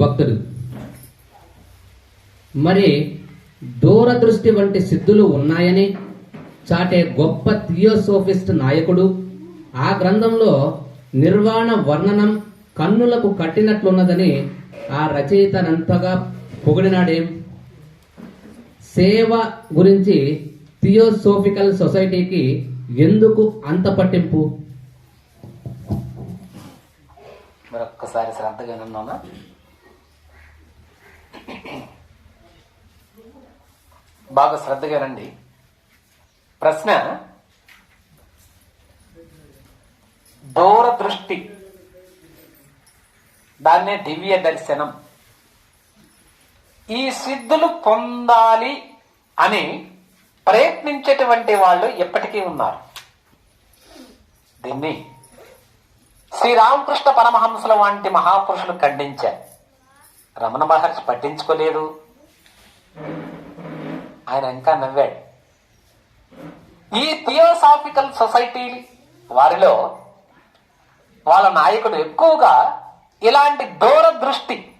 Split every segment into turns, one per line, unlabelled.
భక్తుడు. మరి దూరదృష్టి వంటి సిద్ధులు ఉన్నాయని చాటే గొప్ప థియోసోఫిస్ట్ నాయకుడు ఆ గ్రంథంలో నిర్వాణ వర్ణనం కన్నులకు కట్టినట్లున్నదని ఆ రచయితనంతగా పొగిడినాడేం. సేవ గురించి థియోసోఫికల్ సొసైటీకి ఎందుకు అంత పట్టింపు?
మరొక్కసారి శ్రద్ధగా విన్నానా బాగా శ్రద్ధగా రండి. ప్రశ్న దూరదృష్టి. దాన్నే దివ్య దర్శనం. ఈ సిద్ధులు పొందాలి అని ప్రయత్నించేటువంటి వాళ్ళు ఎప్పటికీ ఉన్నారు. దీన్ని శ్రీరామకృష్ణ పరమహంసల వంటి మహాపురుషులు ఖండించారు. రమణ మహర్షి పట్టించుకోలేదు. ఆయన ఇంకా నవ్వాడు. ఈ థియోసాఫికల్ సొసైటీ వారిలో వాళ్ళ నాయకుడు ఎక్కువగా ఇలాంటి దూరదృష్టి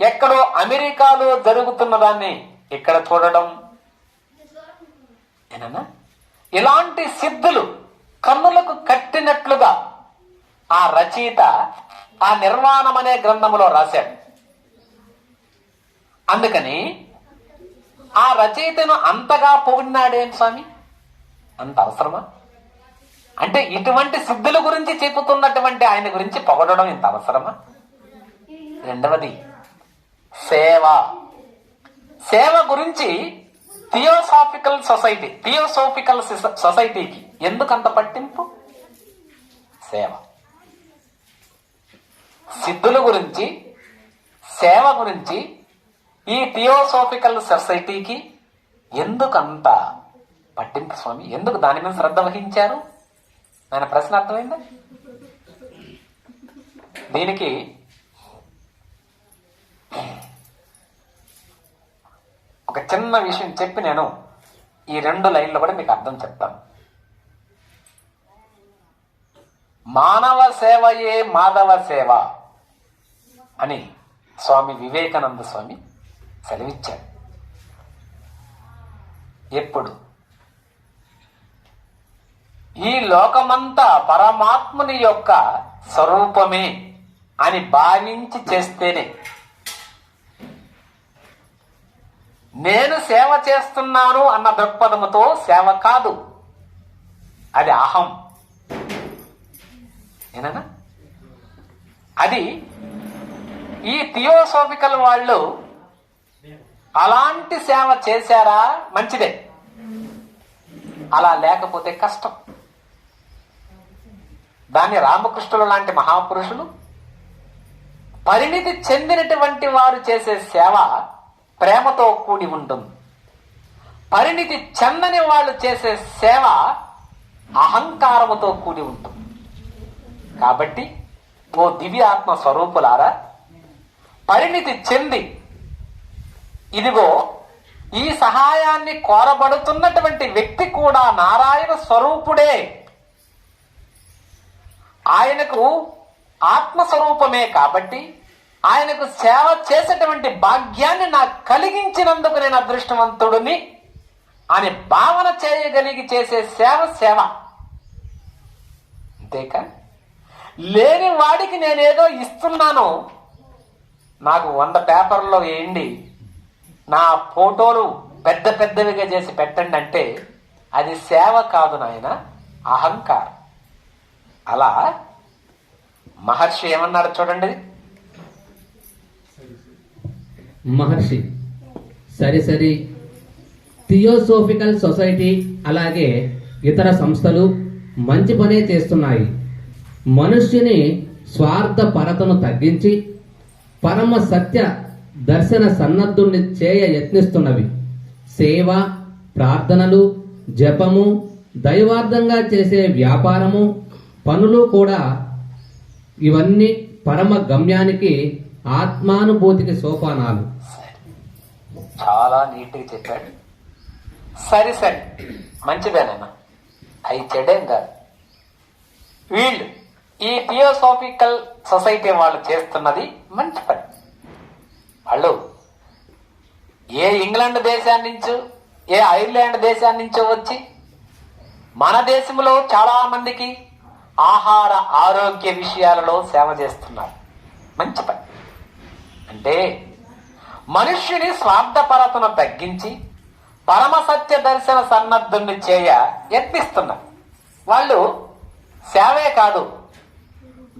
ఎక్కడో అమెరికాలో జరుగుతున్న దాన్ని ఇక్కడ చూడడం. ఏనన్నా? ఇలాంటి సిద్ధులు కన్నులకు కట్టినట్లుగా ఆ రచయిత ఆ నిర్వాణం అనే గ్రంథములో రాశాడు. అందుకని ఆ రచయితను అంతగా పొగిడినాడేం స్వామి? అంత అవసరమా? అంటే ఇటువంటి సిద్ధుల గురించి చెబుతున్నటువంటి ఆయన గురించి పొగడడం ఇంత అవసరమా? రెండవది సేవ. సేవ గురించి థియోసాఫికల్ సొసైటీ థియోసోఫికల్ సొసైటీకి ఎందుకంత పట్టింపు? సేవ. సిద్ధుల గురించి సేవ గురించి ఈ థియోసోఫికల్ సొసైటీకి ఎందుకంత పట్టింపు స్వామి? ఎందుకు దాని మీద శ్రద్ధ వహించారు? ఆయన ప్రశ్న అర్థమైందా? దీనికి ఒక చిన్న విషయం చెప్పి నేను ఈ రెండు లైన్లు కూడా మీకు అర్థం చెప్తాను. మానవ సేవయే మాధవ సేవ. అని స్వామి వివేకానంద స్వామి సెలవిచ్చాడు ఎప్పుడు? ఈ లోకమంతా పరమాత్ముని యొక్క స్వరూపమే అని భావించి చేస్తేనే. నేను సేవ చేస్తున్నాను అన్న దృక్పథముతో సేవ కాదు. అది అహం. ఏనా? అది ఈ థియోసోఫికల్ వాళ్ళు అలాంటి సేవ చేశారా? మంచిదే. అలా లేకపోతే కష్టం. దాన్ని రామకృష్ణులు లాంటి మహాపురుషులు పరిణితి చెందినటువంటి వారు చేసే సేవ ప్రేమతో కూడి ఉంటుంది. పరిణితి చెందని వాళ్ళు చేసే సేవ అహంకారముతో కూడి ఉంటుంది. కాబట్టి ఓ దివ్యాత్మ స్వరూపులారా పరిణితి చెంది. ఇదిగో ఈ సహాయాన్ని కోరబడుతున్నటువంటి వ్యక్తి కూడా నారాయణ స్వరూపుడే. ఆయనకు ఆత్మస్వరూపమే కాబట్టి ఆయనకు సేవ చేసేటువంటి భాగ్యాన్ని నాకు కలిగించినందుకు నేను అదృష్టవంతుడిని అని భావన చేయగలిగి చేసే సేవ సేవ. అంతేకా? లేని వాడికి నేనేదో ఇస్తున్నాను నాకు వంద పేపర్లో వేయండి. నా ఫోటోలు పెద్ద పెద్దవిగా చేసి పెట్టండి అంటే అది సేవ కాదు నాయన అహంకారం. అలా మహర్షి ఏమన్నారు చూడండి.
మహర్షి సరి సరి థియోసోఫికల్ సొసైటీ అలాగే ఇతర సంస్థలు మంచి పనే చేస్తున్నాయి. మనుష్యుని స్వార్థ పరతను తగ్గించి పరమ సత్య దర్శన సన్నద్ధుణ్ణి చేయ యత్నిస్తున్నవి. సేవ ప్రార్థనలు జపము దైవార్థంగా చేసే వ్యాపారము పనులు కూడా ఇవన్నీ పరమ గమ్యానికి ఆత్మానుభూతికి సోపానాలు.
చాలా నీట్గా చెప్పాడు. సరే సరే. మంచిదేనన్నా. అవి చెడేం కాదు. వీళ్ళు ఈ థియోసాఫికల్ సొసైటీ వాళ్ళు చేస్తున్నది మంచి పని. వాళ్ళు ఏ ఇంగ్లాండ్ దేశాన్ని నుంచి ఏ ఐర్లాండ్ దేశాన్ని నుంచో వచ్చి మన దేశంలో చాలా మందికి ఆహార ఆరోగ్య విషయాలలో సేవ చేస్తున్నారు. మంచి పని. అంటే మనుష్యుని స్వార్థపరతను తగ్గించి పరమ సత్య దర్శన సన్నద్ధుని చేయ యత్నిస్తున్నారు. వాళ్ళు సేవే కాదు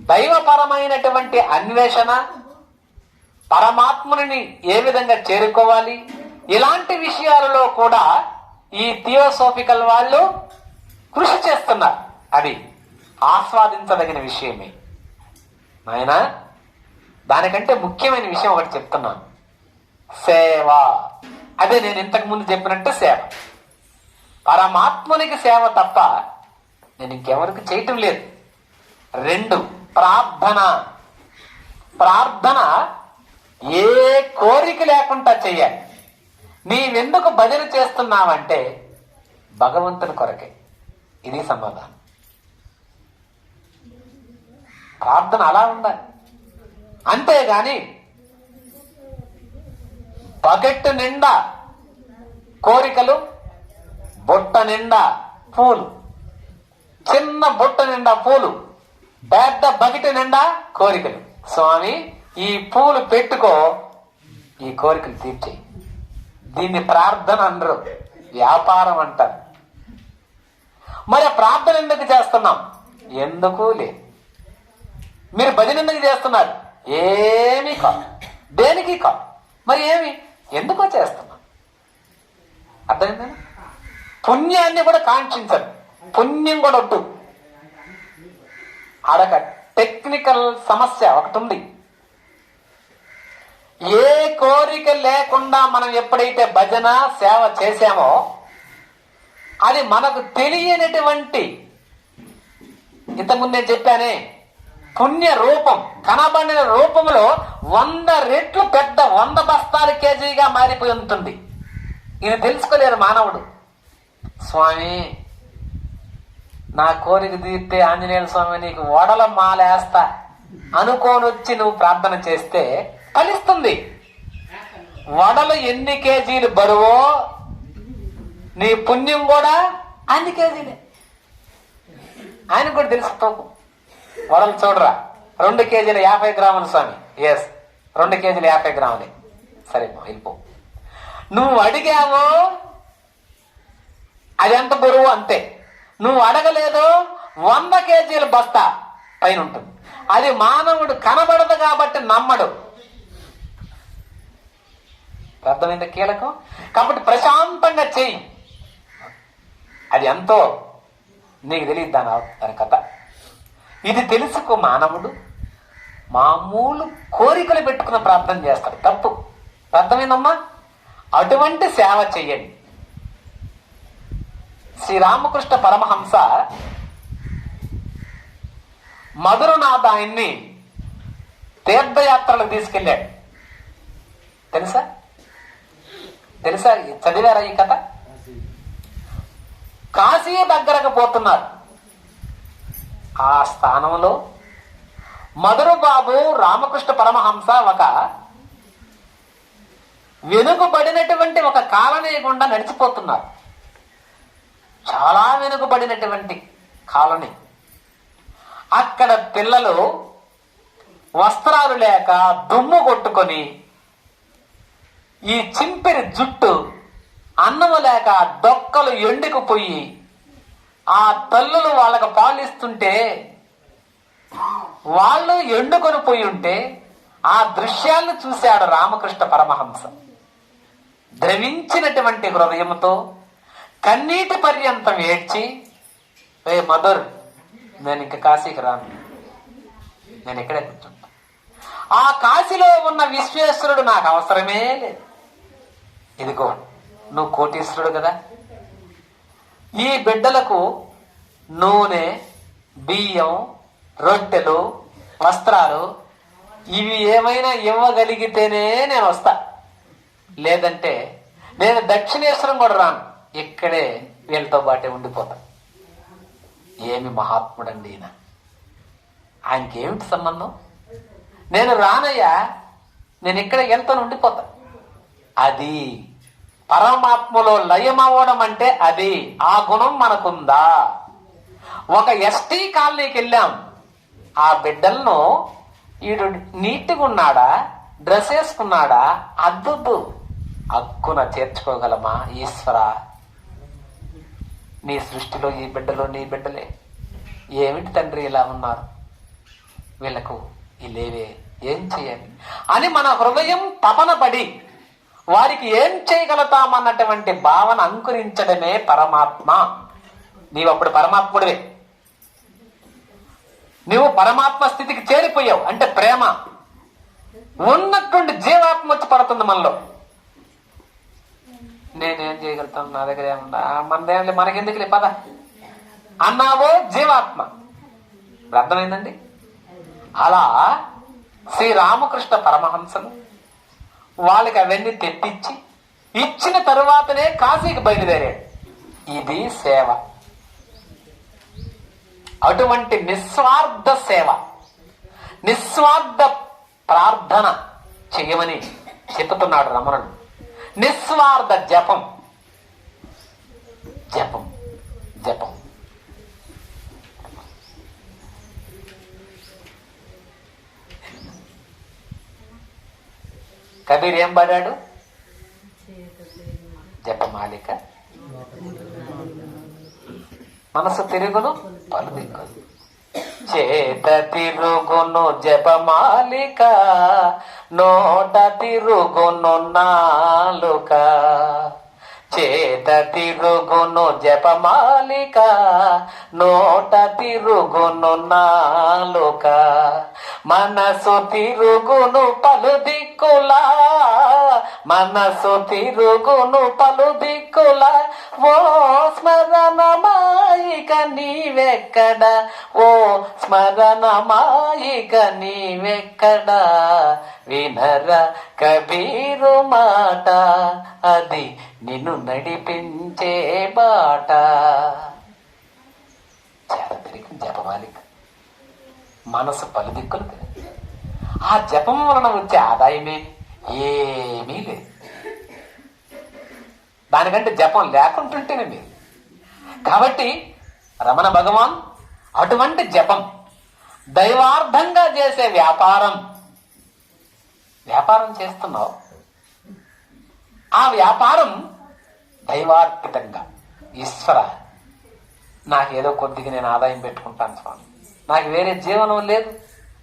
దైవపరమైనటువంటి అన్వేషణ పరమాత్ముని ఏ విధంగా చేరుకోవాలి? ఇలాంటి విషయాలలో కూడా ఈ థియోసోఫికల్ వాళ్ళు కృషి చేస్తున్నారు. అది ఆస్వాదించదగిన విషయమే. నాయన దానికంటే ముఖ్యమైన విషయం ఒకటి చెప్తున్నాను. సేవ. అదే నేను ఇంతకుముందు చెప్పినట్టు సేవ. పరమాత్మునికి సేవ తప్ప నేను ఇంకెవరికి చేయటం లేదు. రెండు ప్రార్థన. ప్రార్థన ఏ కోరిక లేకుండా చేయాలి. నీవెందుకు భజన చేస్తున్నావంటే భగవంతుని కొరకే. ఇది సమాధానం. ప్రార్థన అలా ఉండాలి. అంతేగాని బకెట్ నిండా కోరికలు బుట్ట నిండా పూలు చిన్న బుట్ట నిండా పూలు పెద్ద బకెట్ నిండా కోరికలు. స్వామి ఈ పూలు పెట్టుకో ఈ కోరికలు తీర్చేయి దీన్ని ప్రార్థన అనరు వ్యాపారం అంటారు. మరి ప్రార్థన ఎందుకు చేస్తున్నాం? ఎందుకు లేదు మీరు భజన ఎందుకు చేస్తున్నారు? ఏమీ కాదు. దేనికి కాదు. మరి ఏమి? ఎందుకో చేస్తున్నాం. అర్థమైందా? పుణ్యాన్ని కూడా కాంక్షించరు. పుణ్యం కూడా వద్దు. ఆడొక టెక్నికల్ సమస్య ఒకటి ఉంది ఏ కోరిక లేకుండా మనం ఎప్పుడైతే భజన సేవ చేశామో అది మనకు తెలియనటువంటి ఇంతకుముందు నేను చెప్పానే పుణ్య రూపం కనబడిన రూపంలో వంద రెట్లు పెద్ద వంద బస్తాల కేజీగా మారిపోయి ఉంటుంది. ఇది తెలుసుకోలేరు మానవుడు. స్వామి నా కోరిక తీర్తే ఆంజనేయ స్వామి నీకు వడల మాలేస్తా అనుకోని వచ్చి నువ్వు ప్రార్థన చేస్తే ఫలిస్తుంది. వడలు ఎన్ని కేజీలు బరువో నీ పుణ్యం కూడా అన్ని కేజీలే. ఆయన కూడా తెలుసు తోపు. వడలు చూడరా రెండు కేజీల యాభై గ్రాములు స్వామి. ఎస్ రెండు కేజీలు యాభై గ్రాములే. సరే వెళ్ళిపో. నువ్వు అడిగావు అది ఎంత బరువు? అంతే. నువ్వు అడగలేదు వంద కేజీల బస్తా పైన ఉంటుంది అది మానవుడు కనబడదు కాబట్టి నమ్మడు. అర్థమైంది కీలకం? కాబట్టి ప్రశాంతంగా చెయ్యి. అది ఎంతో నీకు తెలియదు దాని దాని కథ. ఇది తెలుసుకో మానవుడు. మామూలు కోరికలు పెట్టుకున్న ప్రార్థన చేస్తాడు. తప్పు. అర్థమైందమ్మా? అటువంటి సేవ చెయ్యండి. శ్రీరామకృష్ణ పరమహంస మధురనాథ ఆయన్ని తీర్థయాత్రలకు తీసుకెళ్ళాడు. తెలుసా? తెలుసా? చదివారా ఈ కథ? కాశీ దగ్గరకు పోతున్నారు. ఆ స్థానంలో మధుర బాబు రామకృష్ణ పరమహంస ఒక వెనుకబడినటువంటి ఒక కాలనీ గుండా నడిచిపోతున్నారు. చాలా వెనుకబడినటువంటి కాలనీ. అక్కడ పిల్లలు వస్త్రాలు లేక దుమ్ము కొట్టుకొని ఈ చింపిరి జుట్టు అన్నము లేక డొక్కలు ఎండుకుపోయి ఆ తల్లులు వాళ్ళకు పాలిస్తుంటే వాళ్ళు ఎండుకొని పోయి ఉంటే ఆ దృశ్యాలను చూశాడు రామకృష్ణ పరమహంస. ద్రవించినటువంటి హృదయంతో కన్నీటి పర్యంతం ఏడ్చి ఏ మదర్ నేను ఇంకా కాశీకి రాను. నేను ఇక్కడే కూర్చుంటా. ఆ కాశీలో ఉన్న విశ్వేశ్వరుడు నాకు అవసరమే లేదు. ఇదిగో నువ్వు కోటీశ్వరుడు కదా. ఈ బిడ్డలకు నూనె బియ్యం రొట్టెలు వస్త్రాలు ఇవి ఏమైనా ఇవ్వగలిగితేనే నేను వస్తా. లేదంటే నేను దక్షిణేశ్వరం కూడా రాను. ఇక్కడే వీళ్ళతో పాటే ఉండిపోతా. ఏమి మహాత్ముడండి ఈయన. ఆయనకి ఏమిటి సంబంధం? నేను రానయ్యా నేను ఇక్కడ వెళ్తాను ఉండిపోతా. అది పరమాత్మలో లయమవ్వడం అంటే అది. ఆ గుణం మనకుందా? ఒక ఎస్టీ కాలనీకి వెళ్ళాం. ఆ బిడ్డలను ఈడు నీట్గా ఉన్నాడా డ్రెస్ వేసుకున్నాడా? అద్దుద్దు హక్కున చేర్చుకోగలమా ఈశ్వర? నీ సృష్టిలో ఈ బిడ్డలో నీ బిడ్డలే. ఏమిటి తండ్రి ఇలా ఉన్నారు? వీళ్ళకు ఈ లేవే ఏం చేయాలి? అని మన హృదయం తపన పడి వారికి ఏం చేయగలుగుతామన్నటువంటి భావన అంకురించడమే పరమాత్మ. నీవు అప్పుడు పరమాత్ముడివే. నువ్వు పరమాత్మ స్థితికి చేరిపోయావు. అంటే ప్రేమ. ఉన్నటువంటి జీవాత్మ వచ్చి పడుతుంది మనలో. నేనేం చేయగలుగుతాను? నా దగ్గర ఏముందా మనదేం లే మనకెందుకులే? పద. అన్నావో జీవాత్మ. ఇప్పుడు అర్థమైందండి? అలా శ్రీరామకృష్ణ పరమహంసలు వాళ్ళకి అవన్నీ తెప్పించి ఇచ్చిన తరువాతనే కాశీకి బయలుదేరాడు. ఇది సేవ. అటువంటి నిస్వార్థ సేవ. నిస్వార్థ ప్రార్థన చేయమని చెప్తున్నాడు రమణుడు. నిస్వార్థ జపం జపం జపం కబీర్ ఏం పడాడు జపమాలిక మనసు తిరుగును పలు దిక్కులు చేత తిరుగును జపమాలిక నోట తిరుగును నాలుక. చేత తిరుగును జపమాలిక నోట తిరుగును నాలుక. మనసు తిరుగును పలు దిక్కులా మనసు తిరుగును పలు దిక్కులా ఓ స్మరణ మాయిక నీవెక్కడ? ఓ స్మరణ మాయిక నీవెక్కడ? వినర కబీరు మాట అది నిన్ను నడిపించే బాట. చేత జపమాలిక. మనసు పలు దిక్కులు ఆ జపం వలన వచ్చే ఆదాయమే ఏమీ లేదు. దానికంటే జపం లేకుంటుంటేనే మీరు కాబట్టి రమణ భగవాన్ అటువంటి జపం దైవార్థంగా చేసే వ్యాపారం. వ్యాపారం చేస్తున్నావు. ఆ వ్యాపారం దైవార్పితంగా. ఈశ్వర నాకేదో కొద్దిగా నేను ఆదాయం పెట్టుకుంటాను స్వామి. నాకు వేరే జీవనం లేదు.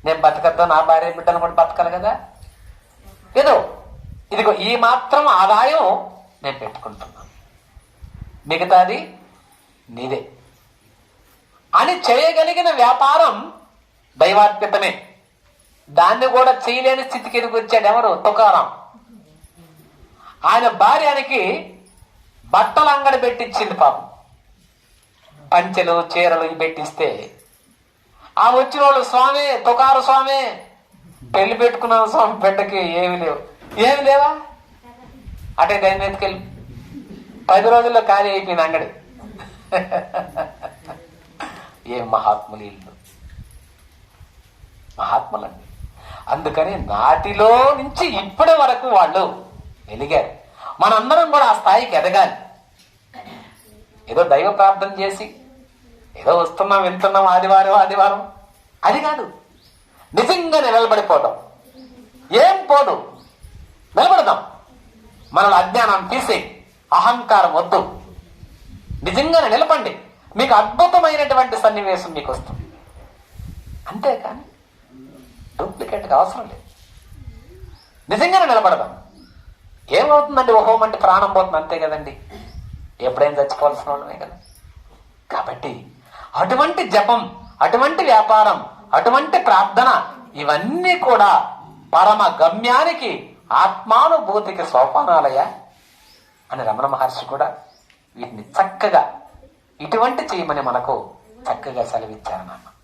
నేను బతకద్దా? నా భార్య బిడ్డలు కూడా బతకాలి కదా? ఏదో ఇదిగో ఈ మాత్రం ఆదాయం నేను పెట్టుకుంటున్నాను మిగతాది నీదే. అని చేయగలిగిన వ్యాపారం దైవార్పితమే దాన్ని కూడా చేయలేని స్థితికి ఎదుగు వచ్చాడు ఎవరు? తుకారాం. ఆయన భార్యానికి బట్టలు అంగడి పెట్టించింది పాపం. పంచెలు చీరలు పెట్టిస్తే ఆ వచ్చిన వాళ్ళు స్వామి తుకారు స్వామి పెళ్ళి పెట్టుకున్నాను స్వామి బిడ్డకి ఏమి లేవు. ఏమి లేవా? అటే దాని వెతికెళ్ళి పది రోజుల్లో ఖాళీ అయిపోయింది అంగడి. ఏ మహాత్ములు ఇల్లు మహాత్ములండి. అందుకని నాటిలో నుంచి ఇప్పటి వరకు వాళ్ళు వెలిగారు. మనందరం కూడా ఆ స్థాయికి ఎదగాలి. ఏదో దైవ ప్రార్థన చేసి ఏదో వస్తున్నాం వెళ్తున్నాం ఆదివారం ఆదివారం. అది కాదు. నిజంగా నిలబడిపోవడం ఏం పోదు. నిలబడదాం. మనలో అజ్ఞానం తీసే అహంకారం వద్దు. నిజంగానే నిలపండి. మీకు అద్భుతమైనటువంటి సన్నివేశం మీకు వస్తుంది. అంతేకాని డూప్లికేట్గా అవసరం లేదు. నిజంగానే నిలబడదాం. ఏమవుతుందండి? ఓహోం అంటే ప్రాణం పోతుంది. అంతే కదండి. ఎప్పుడైనా చచ్చిపోవాల్సిన వాళ్ళమే కదా. కాబట్టి అటువంటి జపం అటువంటి వ్యాపారం అటువంటి ప్రార్థన ఇవన్నీ కూడా పరమ గమ్యానికి ఆత్మానుభూతికి సోపానాలయ అని రమణ మహర్షి కూడా వీటిని చక్కగా ఇటువంటి చేయమని మనకు చక్కగా సెలవిచ్చారన్నమాట.